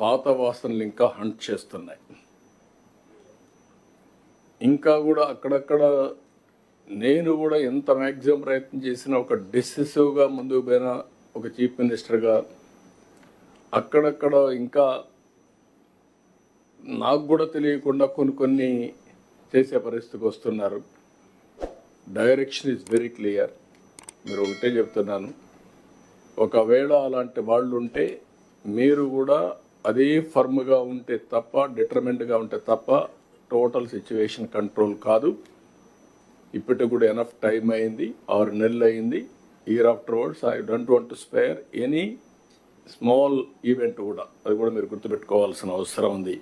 పాత వాసనలు ఇంకా హంట్ చేస్తున్నాయి. ఇంకా కూడా అక్కడక్కడ నేను కూడా ఎంత మ్యాక్సిమం ప్రయత్నం చేసినా ఒక డిసిసివ్గా ముందుకు పోయిన ఒక చీఫ్ మినిస్టర్గా అక్కడక్కడ ఇంకా నాకు కూడా తెలియకుండా కొన్ని కొన్ని చేసే పరిస్థితికి వస్తున్నారు. Direction is very clear. మీరు ఒకటే చెప్తున్నాను. ఒకవేళ అలాంటి వాళ్ళు ఉంటే మీరు కూడా అదే ఫర్మ్గా ఉంటే తప్ప డిటర్మెంట్గా ఉంటే తప్ప టోటల్ సిచ్యువేషన్ కంట్రోల్ కాదు. ఇప్పటికి కూడా ఎనఫ్ టైం అయింది ఆరు నెలలు అయింది. Year afterwards I don't want to spare any small event కూడా. అది కూడా మీరు గుర్తుపెట్టుకోవాల్సిన అవసరం ఉంది.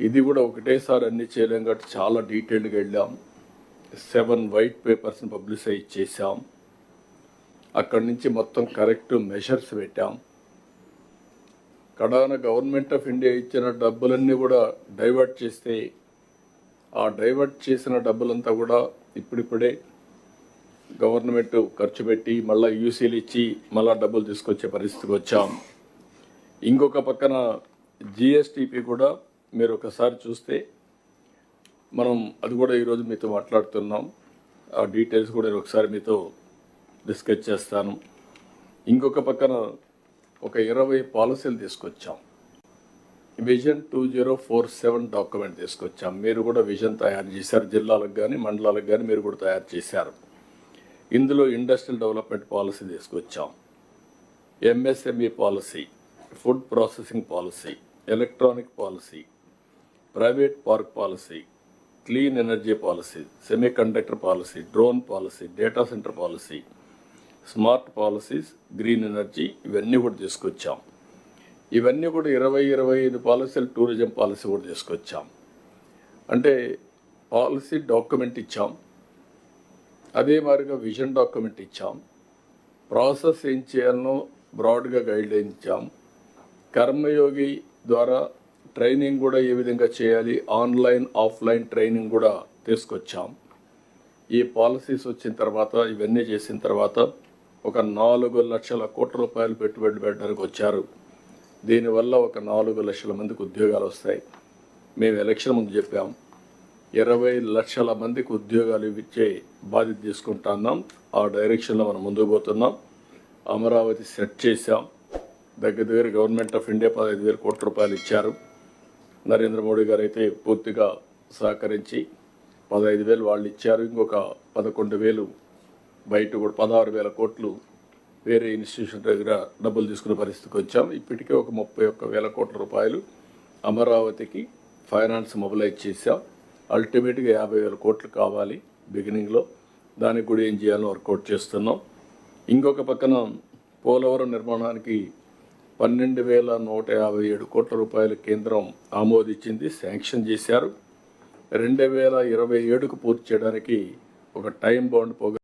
ఇది కూడా ఒకటేసారి అన్ని చేయలేం కాబట్టి చాలా డీటెయిల్డ్గా వెళ్ళాం. సెవెన్ వైట్ పేపర్స్ని పబ్లిసైజ్ చేశాం. అక్కడి నుంచి మొత్తం కరెక్ట్ మెషర్స్ పెట్టాం. కడాన గవర్నమెంట్ ఆఫ్ ఇండియా ఇచ్చిన డబ్బులన్నీ కూడా డైవర్ట్ చేస్తే ఆ డైవర్ట్ చేసిన డబ్బులంతా కూడా ఇప్పుడిప్పుడే గవర్నమెంట్ ఖర్చు పెట్టి మళ్ళీ యూసీలు ఇచ్చి మళ్ళీ డబ్బులు తీసుకొచ్చే పరిస్థితికి వచ్చాం. ఇంకొక పక్కన జిఎస్టిపి కూడా మీరు ఒకసారి చూస్తే మనం అది కూడా ఈరోజు మీతో మాట్లాడుతున్నాం. ఆ డీటెయిల్స్ కూడా ఒకసారి మీతో డిస్కస్ చేస్తాను. ఇంకొక పక్కన ఒక ఇరవై పాలసీలు తీసుకొచ్చాం. Vision two zero four seven document తీసుకొచ్చాం. మీరు కూడా విజన్ తయారు చేశారు. జిల్లాలకు కానీ మండలాలకు కానీ మీరు కూడా తయారు చేశారు. ఇందులో ఇండస్ట్రియల్ డెవలప్మెంట్ పాలసీ తీసుకొచ్చాం. MSME policy food processing policy electronic policy private park policy clean energy policy semiconductor policy drone policy data centre policy smart policies green energy ఇవన్నీ కూడా తీసుకొచ్చాం. ఇవన్నీ కూడా ఇరవై ఇరవై ఐదు పాలసీలు టూరిజం పాలసీ కూడా తీసుకొచ్చాం. అంటే పాలసీ డాక్యుమెంట్ ఇచ్చాం. అదే మాదిరిగా విజన్ డాక్యుమెంట్ ఇచ్చాం. ప్రాసెస్ ఏం చేయాలనో బ్రాడ్గా గైడ్లైన్ ఇచ్చాం. కర్మయోగి ద్వారా ట్రైనింగ్ కూడా ఏ విధంగా చేయాలి ఆన్లైన్ ఆఫ్లైన్ ట్రైనింగ్ కూడా తీసుకొచ్చాం. ఈ పాలసీస్ వచ్చిన తర్వాత ఇవన్నీ చేసిన తర్వాత ఒక నాలుగు లక్షల కోట్ల రూపాయలు పెట్టుబడి పెట్టడానికి వచ్చారు. దీనివల్ల ఒక నాలుగు లక్షల మందికి ఉద్యోగాలు వస్తాయి. మేము ఎలక్షన్ ముందు చెప్పాం. ఇరవై లక్షల మందికి ఉద్యోగాలు ఇచ్చే బాధ్యత తీసుకుంటున్నాం ఆ డైరెక్షన్లో మనం ముందుకు పోతున్నాం. అమరావతి సెట్ చేశాం. దగ్గర దగ్గర గవర్నమెంట్ ఆఫ్ ఇండియా పదహైదు వేల కోట్ల రూపాయలు ఇచ్చారు. నరేంద్ర మోడీ గారు అయితే పూర్తిగా సహకరించి పదహైదు వేలు వాళ్ళు ఇచ్చారు. ఇంకొక పదకొండు వేలు బయట కూడా పదహారు వేల కోట్లు వేరే ఇన్స్టిట్యూషన్ దగ్గర డబ్బులు తీసుకునే పరిస్థితికి వచ్చాం. ఇప్పటికే ఒక ముప్పై ఒక్క వేల కోట్ల రూపాయలు అమరావతికి ఫైనాన్స్ మొబిలైజ్ చేశాం. అల్టిమేట్గా యాభై వేల కోట్లు కావాలి బిగినింగ్లో. దానికి కూడా ఏం చేయాలో వర్కౌట్ చేస్తున్నాం. ఇంకొక పక్కన పోలవరం నిర్మాణానికి పన్నెండు వేల నూట యాభై ఏడు కోట్ల రూపాయలు కేంద్రం ఆమోదించింది శాంక్షన్ చేశారు. రెండు వేల ఇరవై ఏడుకు పూర్తి చేయడానికి ఒక టైం బౌండ్ పోగా